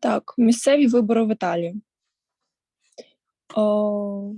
Так, місцеві вибори в Італії. О...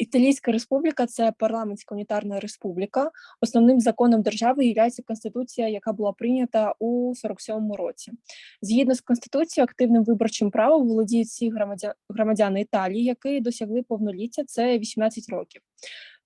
Італійська республіка це парламентська унітарна республіка. Основним законом держави є конституція, яка була прийнята у 47-му році. Згідно з конституцією, активним виборчим правом володіють всі громадяни Італії, які досягли повноліття, це 18 років.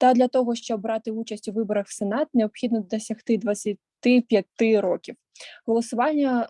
Та для того, щоб брати участь у виборах в Сенат, необхідно досягти 25 років. Голосування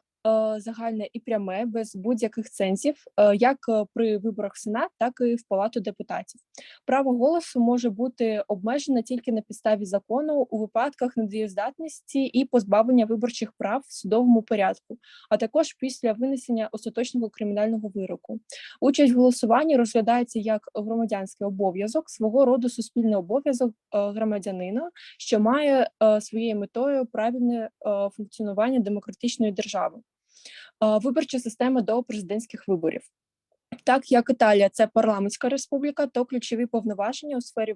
загальне і пряме, без будь-яких цензів, е, як е, при виборах в Сенат, так і в Палату депутатів. Право голосу може бути обмежене тільки на підставі закону у випадках недієздатності і позбавлення виборчих прав в судовому порядку, а також після винесення остаточного кримінального вироку. Участь в голосуванні розглядається як громадянський обов'язок, свого роду суспільний обов'язок громадянина, що має своєю метою правильне функціонування демократичної держави. Виборча система до президентських виборів. Так як Італія це парламентська республіка, то ключові повноваження у сфері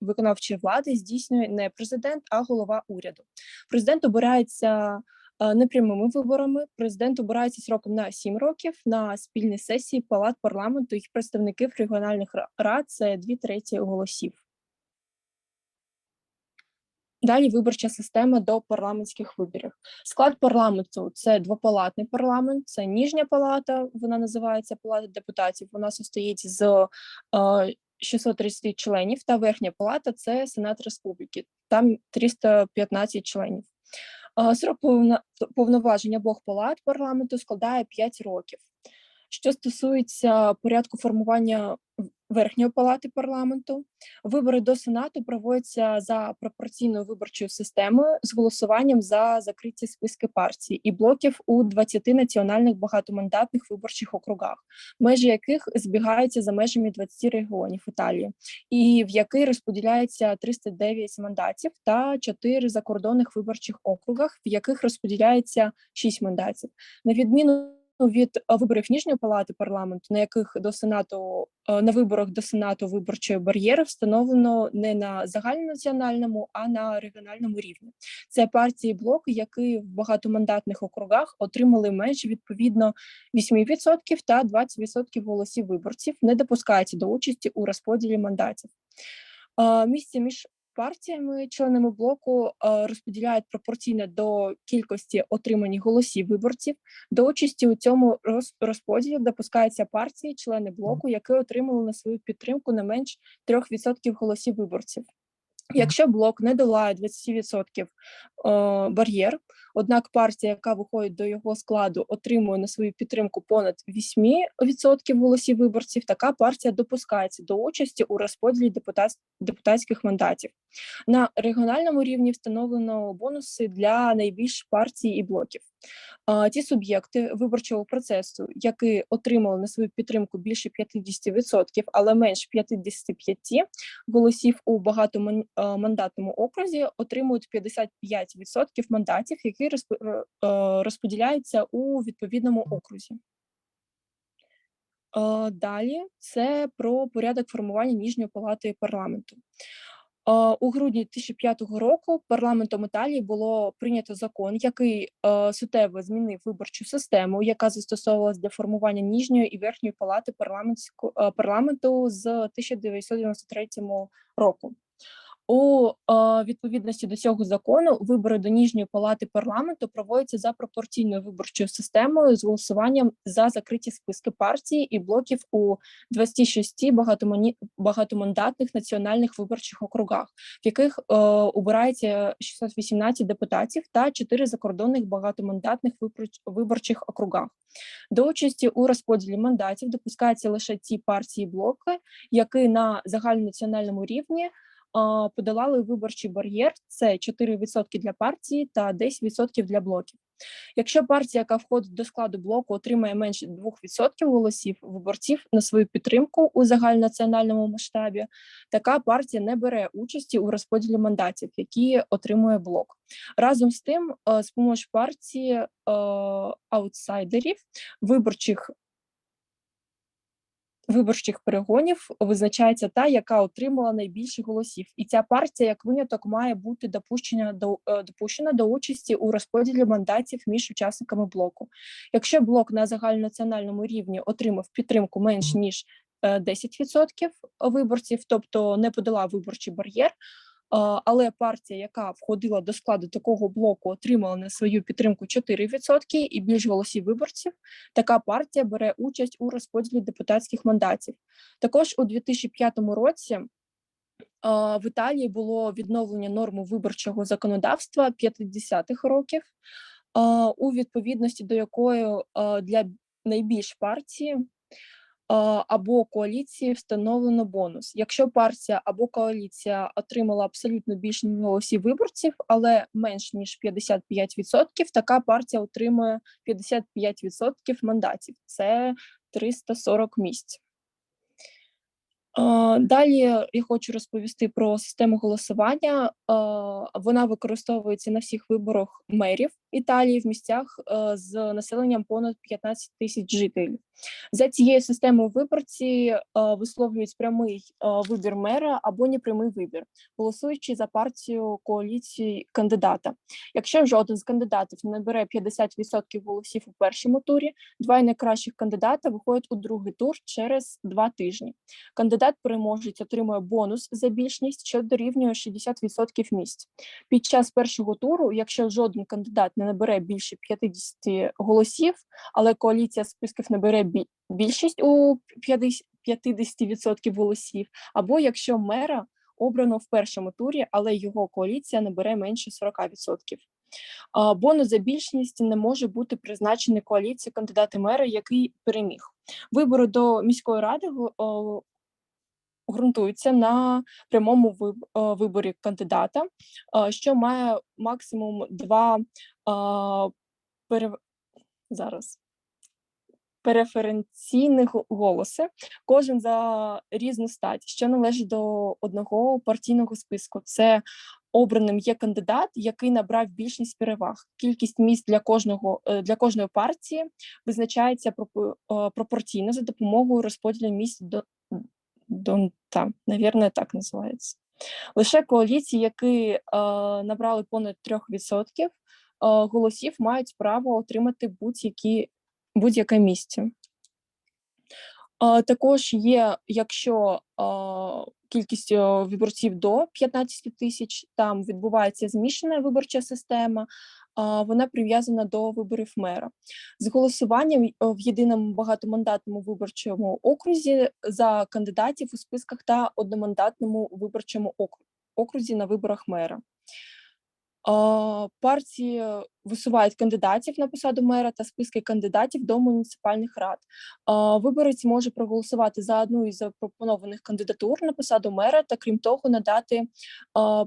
виконавчої влади здійснює не президент, а голова уряду. Президент обирається непрямими виборами. Президент обирається сроком на 7 років на спільній сесії палат парламенту. Їх представників регіональних рад це дві треті голосів. Далі виборча система до парламентських виборів. Склад парламенту це двопалатний парламент, це ніжня палата. Вона називається Палата депутатів. Вона состоїть з 630 членів. Та верхня палата це Сенат Республіки. Там 315 членів. Срок повноваження обох палат парламенту складає 5 років. Що стосується порядку формування верхньої палати парламенту, вибори до сенату проводяться за пропорційною виборчою системою з голосуванням за закриті списки партій і блоків у 20 національних багатомандатних виборчих округах, межі яких збігаються за межами 20 регіонів Італії, і в який розподіляється 309 мандатів та 4 закордонних виборчих округах, в яких розподіляється 6 мандатів, на відміну від е, виборів ніжньої палати парламенту, на яких до сенату е, на виборах до сенату виборчої бар'єри встановлено не на загальнонаціональному, а на регіональному рівні. Це партії блок, які в багатомандатних округах отримали менше відповідно 8% та 20% голосів виборців, не допускається до участі у розподілі мандатів. Е, місце між партіями, членами блоку е, розподіляють пропорційно до кількості отриманих голосів виборців. До участі у цьому розподілі допускаються партії, члени блоку, які отримали на свою підтримку не менш 3% голосів виборців. Якщо блок не долає 20% е, бар'єр, однак партія, яка виходить до його складу, отримує на свою підтримку понад 8% голосів виборців, така партія допускається до участі у розподілі депутат, депутатських мандатів. На регіональному рівні встановлено бонуси для найбільш партій і блоків. Ті суб'єкти виборчого процесу, які отримали на свою підтримку більше 50%, але менш 55 голосів у багатомандатному окрузі, отримують 55% мандатів, які розподіляються у відповідному окрузі. Далі це про порядок формування ніжньої палати парламенту. У грудні 2005 року парламентом Італії було прийнято закон, який суттєво змінив виборчу систему, яка застосовувалась для формування ніжньої і верхньої палати парламенту з 1993 року. У е, відповідності до цього закону вибори до ніжньої палати парламенту проводяться за пропорційною виборчою системою з голосуванням за закриті списки партії і блоків у 26 багатомандатних національних виборчих округах, в яких е, обирається 618 депутатів та 4 закордонних багатомандатних виборчих округах. До участі у розподілі мандатів допускаються лише ті партії блоки, які на загальнонаціональному рівні подолали виборчий бар'єр: це 4% для партії та 10% для блоків. Якщо партія, яка входить до складу блоку, отримає менше 2% голосів виборців на свою підтримку у загальнонаціональному масштабі, така партія не бере участі у розподілі мандатів, які отримує блок. Разом з тим, з помощ партії аутсайдерів виборчих виборчих перегонів визначається та, яка отримала найбільше голосів, і ця партія, як виняток, має бути допущена до е, допущена до участі у розподілі мандатів між учасниками блоку. Якщо блок на загальнонаціональному рівні отримав підтримку менш ніж е, 10% виборців, тобто не подала виборчий бар'єр. Але партія, яка входила до складу такого блоку, отримала на свою підтримку 4% і більш голосів виборців. Така партія бере участь у розподілі депутатських мандатів. Також у 2005 році в Італії було відновлення норми виборчого законодавства 50-х років, у відповідності до якої для найбільш партії або коаліції встановлено бонус. Якщо партія або коаліція отримала абсолютно більшість голосів виборців, але менш ніж 55%, така партія отримує 55% мандатів. Це 340 місць. Далі я хочу розповісти про систему голосування. Вона використовується на всіх виборах мерів Італії в місцях е, з населенням понад 15 тисяч жителів. За цією системою виборці е, висловлюють прямий е, вибір мера або непрямий вибір, голосуючи за партію коаліції кандидата. Якщо жоден з кандидатів не набере 50% голосів у першому турі, два найкращих кандидата виходять у другий тур через два тижні. Кандидат переможець отримує бонус за більшість, що дорівнює 60% місць. Під час першого туру, якщо жоден кандидат не набере більше 50 голосів, але коаліція списків набере бі- більшість у 50 50% голосів, або якщо мера обрано в першому турі, але його коаліція набере менше 40%. Бонус за більшість не може бути призначений коаліцією кандидата мера, який переміг. Вибори до міської ради ґрунтуються на прямому е, виборі кандидата, е, що має максимум два а, пере... зараз переференційних голоси, кожен за різну стать, що належить до одного партійного списку. Це обраним є кандидат, який набрав більшість переваг. Кількість місць для кожного е, для кожної партії визначається пропо- е, пропорційно за допомогою розподілу місць до, до та, навірно, так називається. Лише коаліції, які е, набрали понад 3% е, голосів, мають право отримати будь-які будь-яке місце. А, Також є, якщо а, кількість виборців до 15 тисяч, там відбувається змішана виборча система, вона прив'язана до виборів мера. З голосуванням е, в єдиному багатомандатному виборчому окрузі за кандидатів у списках та одномандатному виборчому окру- окрузі на виборах мера. Партії висувають кандидатів на посаду мера та списки кандидатів до муніципальних рад. Виборець може проголосувати за одну із запропонованих кандидатур на посаду мера та, крім того, надати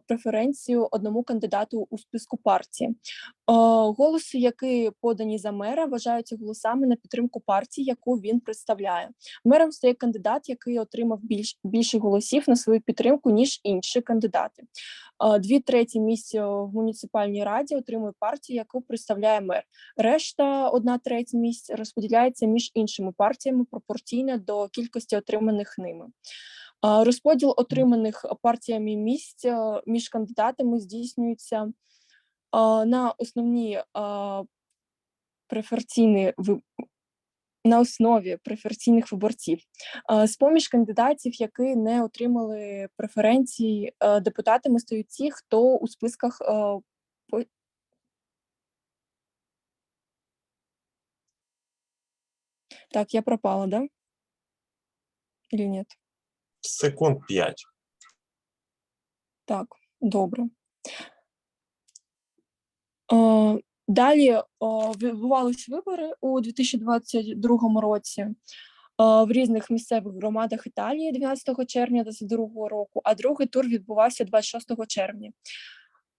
преференцію одному кандидату у списку партії. Голоси, які подані за мера, вважаються голосами на підтримку партії, яку він представляє. Мером стає кандидат, який отримав більш більше голосів на свою підтримку ніж інші кандидати. Дві треті місця в муніципальній раді отримує партія, яку представляє мер. Решта одна третя місць розподіляється між іншими партіями пропорційно до кількості отриманих ними. Розподіл отриманих партіями місць е, між кандидатами здійснюється на основні преферційні на основі преференційних виборців. Е, З-поміж кандидатів, які не отримали преференцій, е, депутатами стають ті, хто у списках е, по- Так, я пропала, да? Или нет? Секунд 5. Так, добре. Е, Далі о, відбувались вибори у 2022 році е, в різних місцевих громадах Італії 12 червня 2022 року, а другий тур відбувався 26 червня.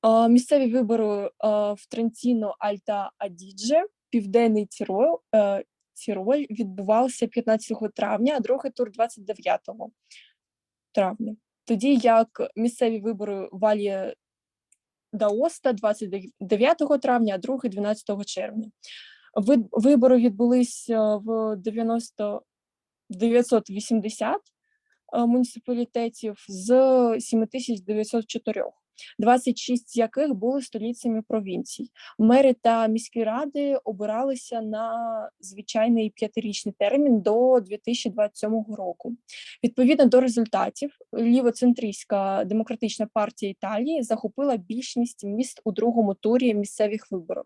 Е, Місцеві вибори е, в Трентіно, Альта Адідже, Південний Тірол, е, Тіроль відбувався 15 травня, а другий тур 29 травня. Тоді як місцеві вибори Валі Даоста 29 травня, а другий 12 червня. Ви- Вибори відбулись в 90 980 е, муніципалітетів з 7904, 26 з яких були столицями провінцій. Мери та міські ради обиралися на звичайний п'ятирічний термін до 2027 року. Відповідно до результатів, лівоцентристська демократична партія Італії захопила більшість міст у другому турі місцевих виборів,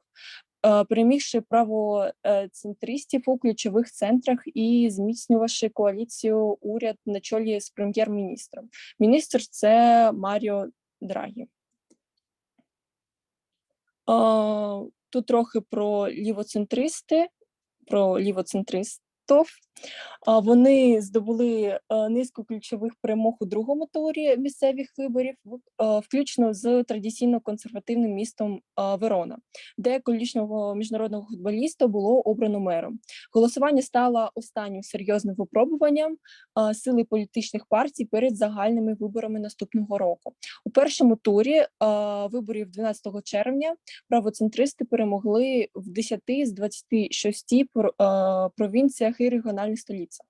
е, перемігши правоцентристів у ключових центрах і зміцнювавши коаліцію уряд на чолі з прем'єр-міністром. Міністр це Маріо Драгі. Тут трохи про лівоцентристи, про лівоцентристів. Вони здобули е, низку ключових перемог у другому турі місцевих виборів, е, включно з традиційно консервативним містом е, Верона, де колишнього міжнародного футболіста було обрано мером. Голосування стало останнім серйозним випробуванням сили політичних партій перед загальними виборами наступного року. У першому турі виборів 12 червня правоцентристи перемогли в 10 з 26 пр- е, провінціях і регіональних столицях.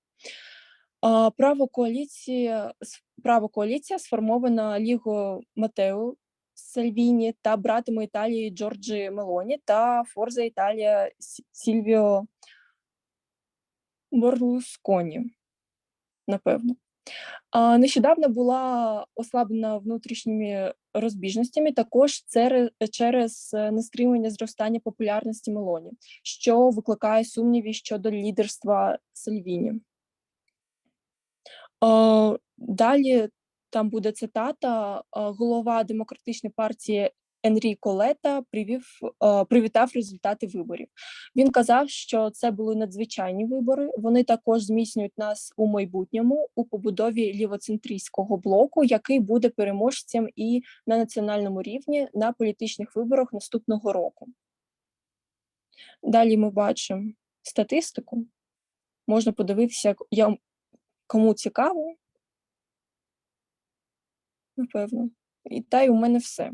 століття. Право коаліція, право коаліція сформована Ліго Матео Сальвіні та братами Італії Джорджі Мелоні та Форза Італія Сільвіо Борлусконі. напевно. Нещодавно була ослаблена внутрішніми розбіжностями, також через е, нестримання зростання популярності Мелоні, що викликає сумніви щодо лідерства Сальвіні. Далі там буде цитата. Голова демократичної партії Енріко Лета привів, е, привітав результати виборів. Він казав, що це були надзвичайні вибори. Вони також зміцнюють нас у майбутньому у побудові лівоцентрійського блоку, який буде переможцем і на національному рівні на політичних виборах наступного року. Далі ми бачимо статистику. Можна подивитися, я, кому цікаво. Напевно. І та й у мене все.